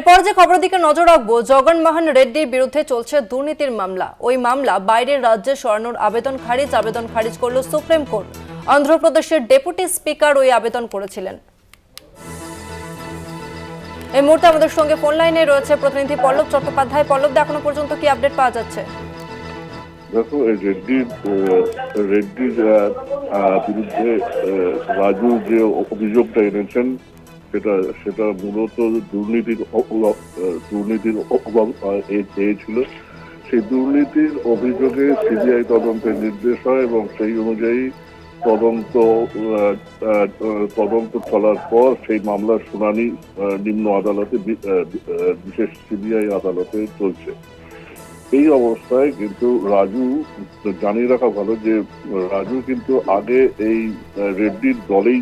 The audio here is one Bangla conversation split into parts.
এরপর যে খবরের দিকে নজর রাখব জগনমোহন রেড্ডির বিরুদ্ধে চলছে দুর্নীতির মামলা। ওই মামলা বাইরের রাজ্যে সরানোর আবেদন খারিজ আবেদন খারিজ করল সুপ্রিম কোর্ট। অন্ধ্রপ্রদেশের ডেপুটি স্পিকার ওই আবেদন করেছিলেন। এই মুহূর্তে আমাদের সঙ্গে ফোন লাইনে রয়েছে প্রতিনিধি পল্লব চট্টোপাধ্যায়। পল্লব, এখনও পর্যন্ত কি আপডেট পাওয়া যাচ্ছে? দেখো, এই রেড্ডির বিরুদ্ধে রাজু যে অভিযোগটা এনেছেন সেটা সেটা মূলত দুর্নীতির দুর্নীতির অভাব চেয়েছিল সেই দুর্নীতির অভিযোগে সিবিআই তদন্তের নির্দেশ হয় এবং সেই অনুযায়ী তদন্ত তদন্ত চলার পর সেই মামলার শুনানি নিম্ন আদালতে বিশেষ সিবিআই আদালতে চলছে। এই অবস্থায় কিন্তু রাজু জানিয়ে রাখা ভালো যে রাজু কিন্তু আগে এই রেড্ডির দলেই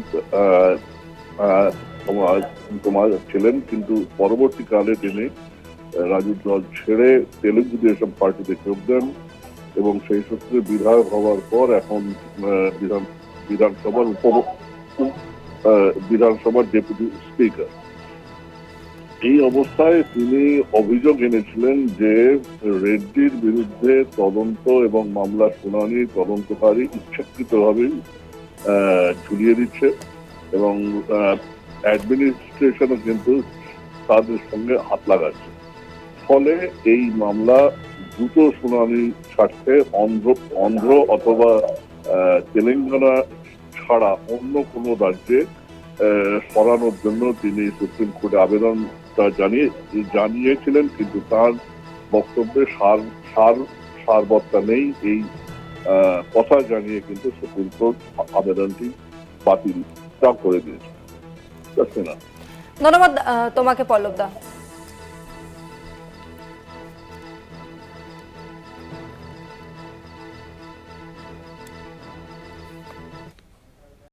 তোমার তোমার ছিলেন, কিন্তু পরবর্তীকালে তিনি রাজুর দল ছেড়ে তেলেগু দেশম পার্টিতে যোগ দেন এবং সেই সূত্রে বিধায়ক হওয়ার পর এখন বিধান, বিধানসভার উপ বিধানসভার ডেপুটি স্পিকার। এই অবস্থায় তিনি অভিযোগ এনেছিলেন যে রেড্ডির বিরুদ্ধে তদন্ত এবং মামলার শুনানি তদন্তকারী ইচ্ছাকৃতভাবে ঝুলিয়ে দিচ্ছে এবং অ্যাডমিনিস্ট্রেশনও কিন্তু তাদের সঙ্গে হাত লাগাচ্ছে। ফলে এই মামলা দ্রুত শুনানি ছাড়তে অন্ধ্র অন্ধ্র অথবা তেলেঙ্গানা ছাড়া অন্য কোনো রাজ্যে সরানোর জন্য তিনি সুপ্রিম কোর্টে আবেদনটা জানিয়ে, জানিয়েছিলেন, কিন্তু তার বক্তব্যে সার সার, সারবত্তা নেই। এই কথা জানিয়ে কিন্তু সুপ্রিম কোর্ট আবেদনটি বাতিল করে দিয়েছে। ধন্যবাদ তোমাকে পল্লব দা